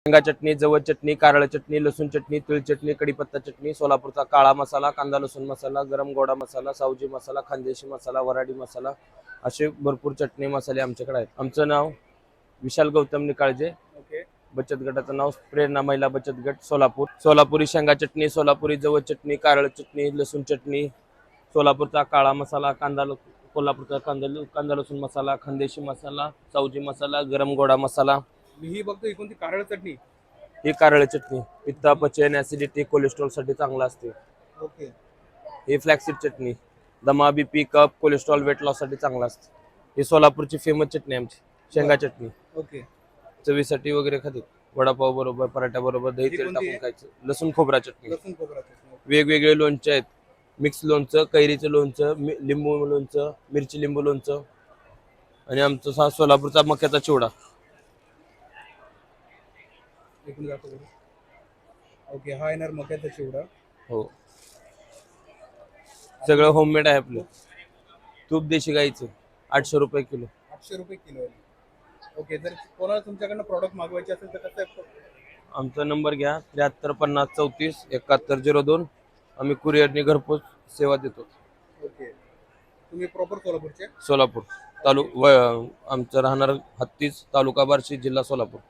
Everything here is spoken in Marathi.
शेंगा चटणी जवळ चटणी कारळ चटणी लसूण चटणी तिळ चटणी कढीपत्ता चटणी सोलापूरचा काळा मसाला कांदा लसूण मसाला गरम गोडा मसाला सावजी मसाला खानदेशी मसाला वराडी मसाला असे भरपूर चटणी मसाले आमच्याकडे आहेत. आमचं नाव विशाल गौतम निकाळजे. ओके बचत गटाचं नाव प्रेरणा महिला बचत गट सोलापूर. सोलापुरी शेंगा चटणी सोलापुरी जवळ चटणी कारळ चटणी लसूण चटणी सोलापूरचा काळा मसाला कांदा कोल्हापूरचा कांदा कांदा लसूण मसाला खानदेशी मसाला सावजी मसाला गरम गोडा मसाला मी ही बघतो ही कोणती कारळ चटणी? ही कारळ चटणी. पित्ता पचन ऍसिडिटी कोलेस्ट्रॉलसाठी चांगला असते. ओके. ही फ्लॅक्सीड चटणी. दमा बीपी कप कोलेस्ट्रॉल वेट लॉससाठी चांगला असते. ही सोलापूरची फेमस चटणी आमची. शेंगा चटणी. ओके. चवीसाठी वगैरे खाते. वडापाव बरोबर पराठ्या बरोबर दही तेल टाकून? खायचं. लसूण खोबरा चटणी. लसूण खोबरा चटणी. वेगवेगळे लोणचे आहेत. मिक्स लोणचं कैरीचं लोणचं मि- लिंबू लोणचं मिरची लिंबू लोणचं. आणि आमचा सा- सोलापूरचा मक्याचा चिवडा. एकूण जातो बरं. ओके हा येणार मक्याचा चिवडा हो. सगळं होममेड आहे आपलं. तूप देशी गाईचं आठशे रुपये किलो. आठशे रुपये किलो आहे. ओके जर कोणाला तुमच्याकडनं प्रॉडक्ट मागवायचे असेल तर कसं आहे? आमचा नंबर घ्या त्र्याहत्तर पन्नास चौतीस एकाहत्तर झिरो दोन. आम्ही कुरिअरने घरपोच सेवा देतो. ओके. तुम्ही प्रॉपर सोलापूरचे? सोलापूर तालु व आमचं राहणार हत्तीस तालुका बार्शी जिल्हा सोलापूर.